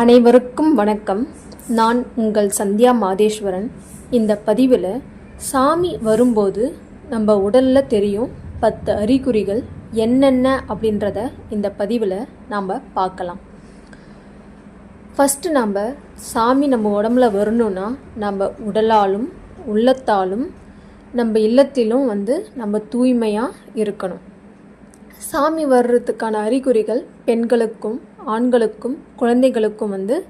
அனைவருக்கும் வணக்கம். நான் உங்கள் சந்தியா மாதேஸ்வரன். இந்த பதிவில் சாமி வரும்போது நம்ம உடலில் தெரியும் பத்து அறிகுறிகள் என்னென்ன அப்படின்றத இந்த பதிவில் நாம் பார்க்கலாம். ஃபஸ்ட்டு நம்ம சாமி நம்ம உடம்புல வரணும்னா நம்ம உடலாலும் உள்ளத்தாலும் நம்ம இல்லத்திலும் வந்து நம்ம தூய்மையாக இருக்கணும். சாமி வர்றதுக்கான அறிகுறிகள் பெண்களுக்கும் ஆண்களுக்கும் குழந்தைகளுக்கும் வந்து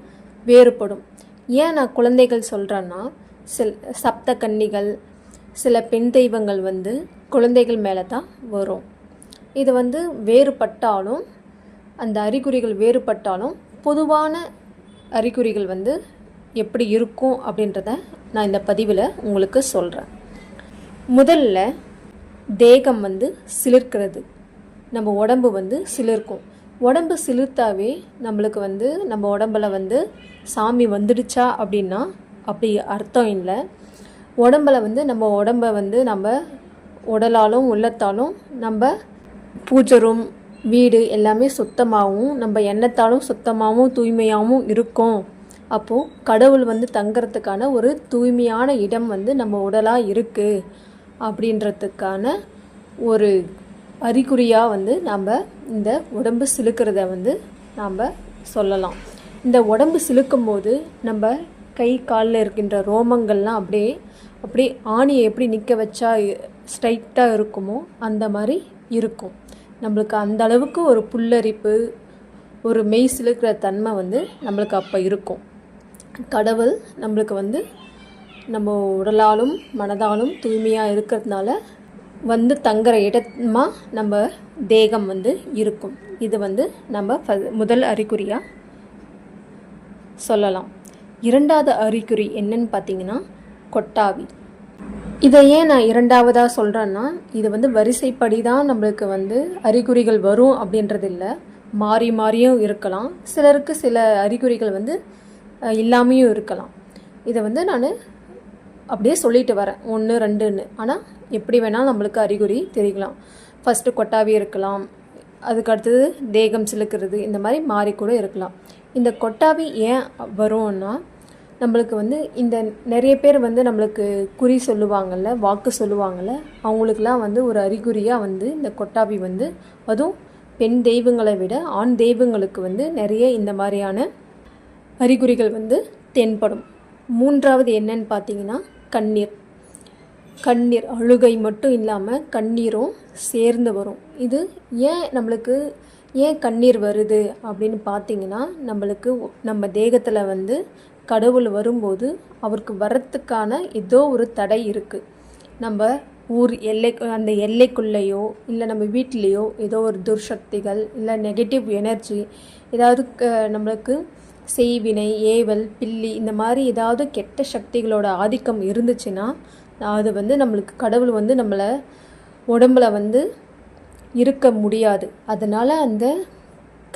வேறுபடும். ஏன் நான் குழந்தைகள் சொல்கிறேன்னா சில சப்த கன்னிகள் சில பெண் தெய்வங்கள் வந்து குழந்தைகள் மேலே தான் வரும். இது வந்து வேறுபட்டாலும் அந்த அறிகுறிகள் வேறுபட்டாலும் பொதுவான அறிகுறிகள் வந்து எப்படி இருக்கும் அப்படின்றத நான் இந்த பதிவில் உங்களுக்கு சொல்கிறேன் முதல்ல தேகம் வந்து சிலிர்க்கிறது. நம்ம உடம்பு வந்து சிலிர்க்கும். உடம்பு சிலிர்த்தாவே நம்மளுக்கு வந்து நம்ம உடம்புல வந்து சாமி வந்துடுச்சா அப்படின்னா அப்படி அர்த்தம் இல்லை. உடம்புல வந்து நம்ம உடம்ப வந்து நம்ம உடலாலும் உள்ளத்தாலும் நம்ம பூஜை ரூம் வீடு எல்லாமே சுத்தமாகவும் நம்ம எண்ணத்தாலும் சுத்தமாகவும் தூய்மையாகவும் இருக்கும். அப்போது கடவுள் வந்து தங்கிறதுக்கான ஒரு தூய்மையான இடம் வந்து நம்ம உடலாக இருக்குது அப்படின்றதுக்கான ஒரு அறிகுறியாக வந்து நாம் இந்த உடம்பு சிலுக்கிறத வந்து நாம் சொல்லலாம். இந்த உடம்பு சிலுக்கும் போது நம்ம கை காலில் இருக்கின்ற ரோமங்கள்லாம் அப்படியே அப்படியே ஆணியை எப்படி நிற்க வச்சா ஸ்ட்ரைட்டாக இருக்குமோ அந்த மாதிரி இருக்கும். நம்மளுக்கு அந்த அளவுக்கு ஒரு புல்லரிப்பு ஒரு மெய் சிலுக்கிற தன்மை வந்து நம்மளுக்கு அப்போ இருக்கும். கடவுள் நம்மளுக்கு வந்து நம்ம உடலாலும் மனதாலும் தூய்மையாக இருக்கிறதுனால வந்து தங்குற இடமா நம்ம தேகம் வந்து இருக்கும். இது வந்து நம்ம ஃப- முதல் அறிகுறியாக சொல்லலாம். இரண்டாவது அறிகுறி என்னன்னு பார்த்தீங்கன்னா கொட்டாவி. இதை ஏன் நான் இரண்டாவதாக சொல்கிறேன்னா இது வந்து வரிசைப்படி தான் நம்மளுக்கு வந்து அறிகுறிகள் வரும் அப்படின்றது இல்லை மாறி மாறியும் இருக்கலாம். சிலருக்கு சில அறிகுறிகள் வந்து இல்லாமையும் இருக்கலாம். இதை வந்து நான் அப்படியே சொல்லிட்டு வரேன். ஒன்று ரெண்டுன்னு. ஆனால் எப்படி வேணால் நம்மளுக்கு அறிகுறி தெரிக்கலாம் ஃபஸ்ட்டு கொட்டாவி இருக்கலாம். அதுக்கு அடுத்தது தேகம் சிலுக்கிறது. இந்த மாதிரி மாறி கூட இருக்கலாம். இந்த கொட்டாவி ஏன் வரும்னா நம்மளுக்கு வந்து இந்த நிறைய பேர் வந்து நம்மளுக்கு குறி சொல்லுவாங்கள்ல வாக்கு சொல்லுவாங்கள்ல அவங்களுக்குலாம் வந்து ஒரு அறிகுறியாக வந்து இந்த கொட்டாவி வந்து அதுவும் பெண் தெய்வங்களை விட ஆண் தெய்வங்களுக்கு வந்து நிறைய இந்த மாதிரியான அறிகுறிகள் வந்து தென்படும். மூன்றாவது என்னன்னு பார்த்தீங்கன்னா கண்ணீர். கண்ணீர் அழுகை மட்டும் இல்லாமல் கண்ணீரும் சேர்ந்து வரும். இது ஏன் நம்மளுக்கு ஏன் கண்ணீர் வருது அப்படின்னு பார்த்தீங்கன்னா நம்மளுக்கு நம்ம தேகத்தில் வந்து கடவுள் வரும்போது அவருக்கு வர்றதுக்கான ஏதோ ஒரு தடை இருக்குது நம்ம ஊர் எல்லை அந்த எல்லைக்குள்ளேயோ இல்லை நம்ம வீட்லேயோ ஏதோ ஒரு துர்சக்திகள் இல்லை நெகட்டிவ் எனர்ஜி ஏதாவது க- நம்மளுக்கு செய்வினை ஏவல் பில்லி இந்த மாதிரி ஏதாவது கெட்ட சக்திகளோட ஆதிக்கம் இருந்துச்சுன்னா அது வந்து நம்மளுக்கு கடவுள் வந்து நம்மளை உடம்புல வந்து இருக்க முடியாது. அதனால் அந்த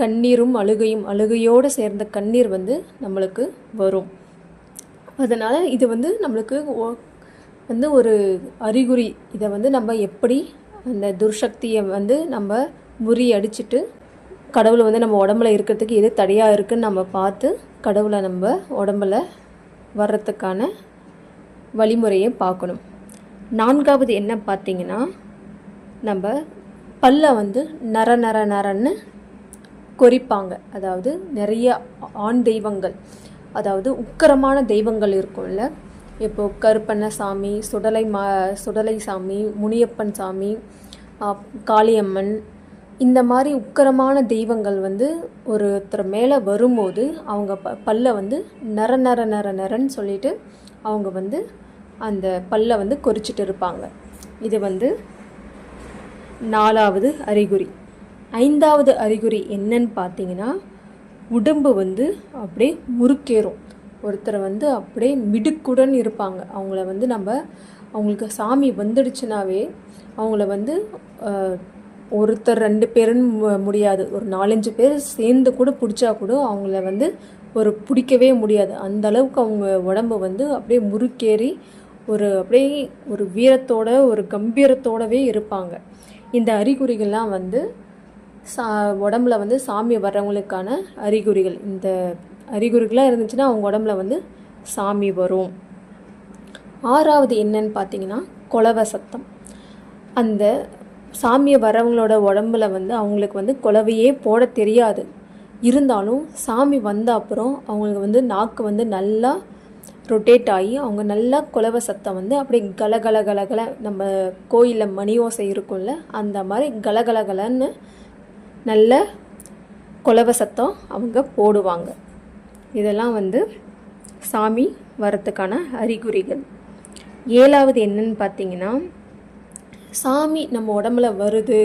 கண்ணீரும் அழுகையும் அழுகையோடு சேர்ந்த கண்ணீர் வந்து நம்மளுக்கு வரும். அதனால் இது வந்து நம்மளுக்கு வந்து ஒரு அறிகுறி. இதை வந்து நம்ம எப்படி அந்த துர்சக்தியை வந்து நம்ம முறியடிச்சிட்டு கடவுள் வந்து நம்ம உடம்புல இருக்கிறதுக்கு எது தடையாக இருக்குன்னு நம்ம பார்த்து கடவுளை நம்ம உடம்புல வர்றதுக்கான வழிமுறையை பார்க்கணும். நான்காவது என்ன பார்த்தீங்கன்னா நம்ம பல்லை வந்து நர நர நரன்னு கொறிப்பாங்க. அதாவது நிறைய ஆண் தெய்வங்கள் அதாவது உக்கிரமான தெய்வங்கள் இருக்கும்ல. இப்போ கருப்பண்ண சாமி சுடலை மா சுடலை சாமி முனியப்பன் சாமி காளியம்மன் இந்த மாதிரி உக்கிரமான தெய்வங்கள் வந்து ஒருத்தர் மேலே வரும்போது அவங்க ப பல்ல வந்து நர நர நர நரன்னு சொல்லிட்டு அவங்க வந்து அந்த பல்ல வந்து கொறிச்சிட்டு இருப்பாங்க. இது வந்து நாலாவது அறிகுறி. ஐந்தாவது அறிகுறி என்னன்னு பார்த்தீங்கன்னா உடம்பு வந்து அப்படியே முறுக்கேறும். ஒருத்தரை வந்து அப்படியே மிடுக்குடன் இருப்பாங்க. அவங்கள வந்து நம்ம அவங்களுக்கு சாமி வந்துடுச்சுனாவே அவங்கள வந்து ஒருத்தர் ரெண்டு பேருன்னு மு- முடியாது. ஒரு நாலஞ்சு பேர் சேர்ந்து கூட பிடிச்சா கூட அவங்கள வந்து ஒரு பிடிக்கவே முடியாது. அந்த அளவுக்கு அவங்க உடம்பு வந்து அப்படியே முறுக்கேறி ஒரு அப்படியே ஒரு வீரத்தோட ஒரு கம்பீரத்தோடவே இருப்பாங்க. இந்த அறிகுறிகள்லாம் வந்து சா உடம்புல வந்து சாமி வர்றவங்களுக்கான அறிகுறிகள். இந்த அறிகுறிகளாக இருந்துச்சுன்னா அவங்க உடம்புல வந்து சாமி வரும். ஆறாவது என்னன்னு பார்த்தீங்கன்னா குலவ சத்தம் அந்த சாமியை வரவங்களோட உடம்புல வந்து அவங்களுக்கு வந்து குலவையே போட தெரியாது. இருந்தாலும் சாமி வந்த அப்புறம் அவங்களுக்கு வந்து நாக்கு வந்து நல்லா ரொட்டேட் ஆகி அவங்க நல்லா குலவ சத்தம் வந்து அப்படியே கலகல கலகல நம்ம கோயிலில் மணி ஓசை இருக்கும்ல அந்த மாதிரி கலகலகலன்னு நல்ல குலவ சத்தம் அவங்க போடுவாங்க. இதெல்லாம் வந்து சாமி வரத்துக்கான அறிகுறிகள். ஏழாவது என்னன்னு பார்த்தீங்கன்னா சாமி நம்ம உடம்புல வருது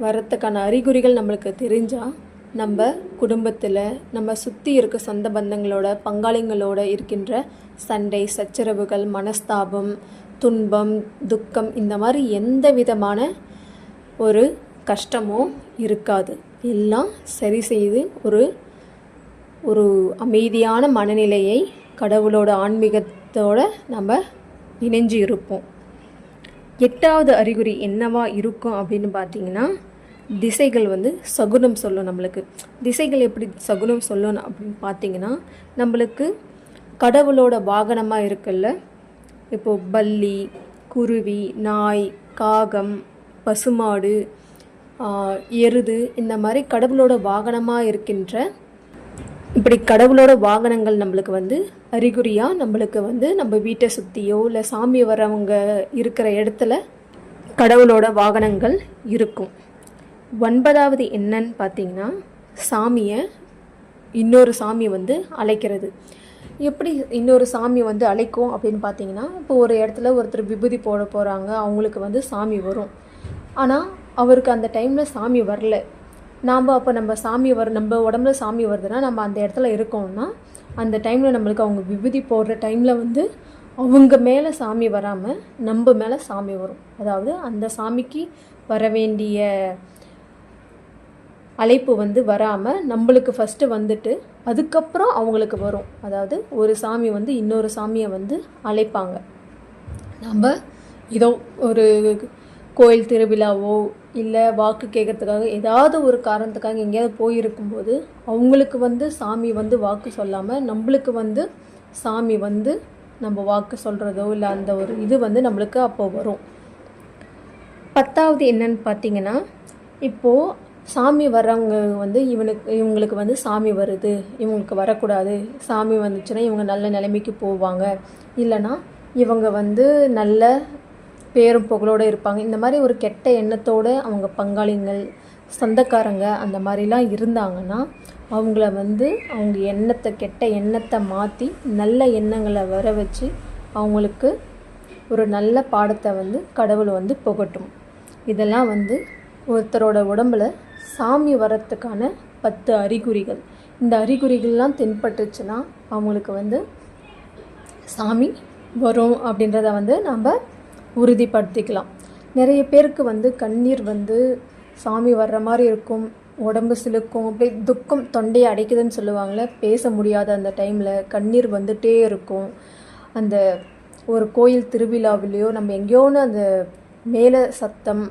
வரத்துக்கான அறிகுறிகள் நம்மளுக்கு தெரிஞ்சால் நம்ம குடும்பத்தில் நம்ம சுற்றி இருக்க சொந்த பந்தங்களோட பங்காளிங்களோட இருக்கின்ற சண்டை சச்சரவுகள் மனஸ்தாபம் துன்பம் துக்கம் இந்த மாதிரி எந்த விதமான ஒரு கஷ்டமோ இருக்காது. எல்லாம் சரி செய்து ஒரு ஒரு அமைதியான மனநிலையை கடவுளோட ஆன்மீகத்தோடு நம்ம இணைஞ்சு இருப்போம். எட்டாவது அறிகுறி என்னவா இருக்கும் அப்படின்னு பார்த்தீங்கன்னா திசைகள் வந்து சகுனம் சொல்லும் நம்மளுக்கு. திசைகள் எப்படி சகுனம் சொல்லணும் அப்படின்னு பார்த்தீங்கன்னா நம்மளுக்கு கடவுளோட வாகனமாக இருக்குல்ல? இப்போது பல்லி குருவி நாய் காகம் பசுமாடு எருது இந்த மாதிரி கடவுளோட வாகனமாக இருக்கின்ற இப்படி கடவுளோட வாகனங்கள் நம்மளுக்கு வந்து அறிகுறியாக நம்மளுக்கு வந்து நம்ம வீட்டை சுற்றியோ இல்லை சாமி வரவங்க இருக்கிற இடத்துல கடவுளோட வாகனங்கள் இருக்கும். ஒன்பதாவது என்னன்னு பார்த்தீங்கன்னா சாமியை இன்னொரு சாமி வந்து அழைக்கிறது. எப்படி இன்னொரு சாமி வந்து அழைக்கும் அப்படின்னு பார்த்தீங்கன்னா இப்போ ஒரு இடத்துல ஒருத்தர் விபூதி போட போகிறாங்க அவங்களுக்கு வந்து சாமி வரும். ஆனால் அவருக்கு அந்த டைமில் சாமி வரல. நாம் அப்போ நம்ம சாமி வர நம்ம உடம்புல சாமி வருதுன்னா நம்ம அந்த இடத்துல இருக்கோம்னா அந்த டைமில் நம்மளுக்கு அவங்க விபூதி போடுற டைமில் வந்து அவங்க மேலே சாமி வராமல் நம்ம மேலே சாமி வரும். அதாவது அந்த சாமிக்கு வர வேண்டிய அழைப்பு வந்து வராமல் நம்மளுக்கு ஃபஸ்ட்டு வந்துட்டு அதுக்கப்புறம் அவங்களுக்கு வரும். அதாவது ஒரு சாமி வந்து இன்னொரு சாமியை வந்து அழைப்பாங்க. நம்ம ஏதோ ஒரு கோயில் திருவிழாவோ இல்லை வாக்கு கேட்கறதுக்காக ஏதாவது ஒரு காரணத்துக்காக எங்கேயாவது போயிருக்கும்போது அவங்களுக்கு வந்து சாமி வந்து வாக்கு சொல்லாமல் நம்மளுக்கு வந்து சாமி வந்து நம்ம வாக்கு சொல்கிறதோ இல்லை அந்த ஒரு இது வந்து நம்மளுக்கு அப்போ வரும். பத்தாவது என்னன்னு பார்த்தீங்கன்னா இப்போது சாமி வர்றவங்க வந்து இவனுக்கு இவங்களுக்கு வந்து சாமி வருது இவங்களுக்கு வரக்கூடாது சாமி வந்துச்சுன்னா இவங்க நல்ல நிலைமைக்கு போவாங்க. இல்லைன்னா இவங்க வந்து நல்ல பேரும் புகழோடு இருப்பாங்க. இந்த மாதிரி ஒரு கெட்ட எண்ணத்தோடு அவங்க பங்காளிங்கள் சொந்தக்காரங்க அந்த மாதிரிலாம் இருந்தாங்கன்னா அவங்கள வந்து அவங்க எண்ணத்தை கெட்ட எண்ணத்தை மாற்றி நல்ல எண்ணங்களை வர வச்சு அவங்களுக்கு ஒரு நல்ல பாடத்தை வந்து கடவுள் வந்து புகட்டும். இதெல்லாம் வந்து ஒருத்தரோட உடம்புல சாமி வரத்துக்கான பத்து அறிகுறிகள். இந்த அறிகுறிகள்லாம் தென்பட்டுச்சுன்னா அவங்களுக்கு வந்து சாமி வரும் அப்படின்றத வந்து நம்ம உறுதிப்படுத்திக்கலாம். நிறைய பேருக்கு வந்து கண்ணீர் வந்து சாமி வர்ற மாதிரி இருக்கும் உடம்பு சிலுக்கும் அப்படியே துக்கம் தொண்டையை அடைக்குதுன்னு சொல்லுவாங்களே பேச முடியாத அந்த டைமில் கண்ணீர் வந்துட்டே இருக்கும். அந்த ஒரு கோயில் திருவிழாவிலையோ நம்ம எங்கேயோன்னு அந்த மேலே சத்தம்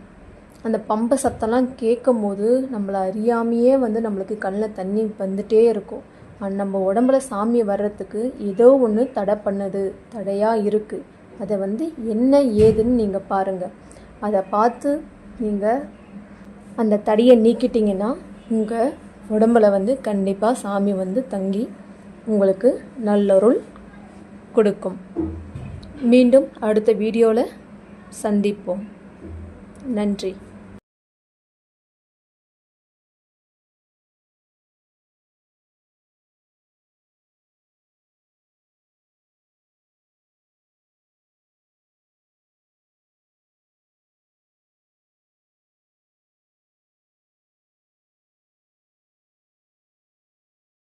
அந்த பம்பை சத்தம்லாம் கேட்கும் போது நம்மளை அறியாமையே வந்து நம்மளுக்கு கண்ணில் தண்ணி வந்துட்டே இருக்கும். நம்ம உடம்புல சாமி வர்றதுக்கு ஏதோ ஒன்று தடை பண்ணுது தடையாக இருக்குது அதை வந்து என்ன ஏதுன்னு நீங்கள் பாருங்கள் அதை பார்த்து நீங்கள் அந்த தடையை நீக்கிட்டீங்கன்னா உங்கள் உடம்பில் வந்து கண்டிப்பாக சாமி வந்து தங்கி உங்களுக்கு நல்லொருள் கொடுக்கும். மீண்டும் அடுத்த வீடியோவில் சந்திப்போம். நன்றி.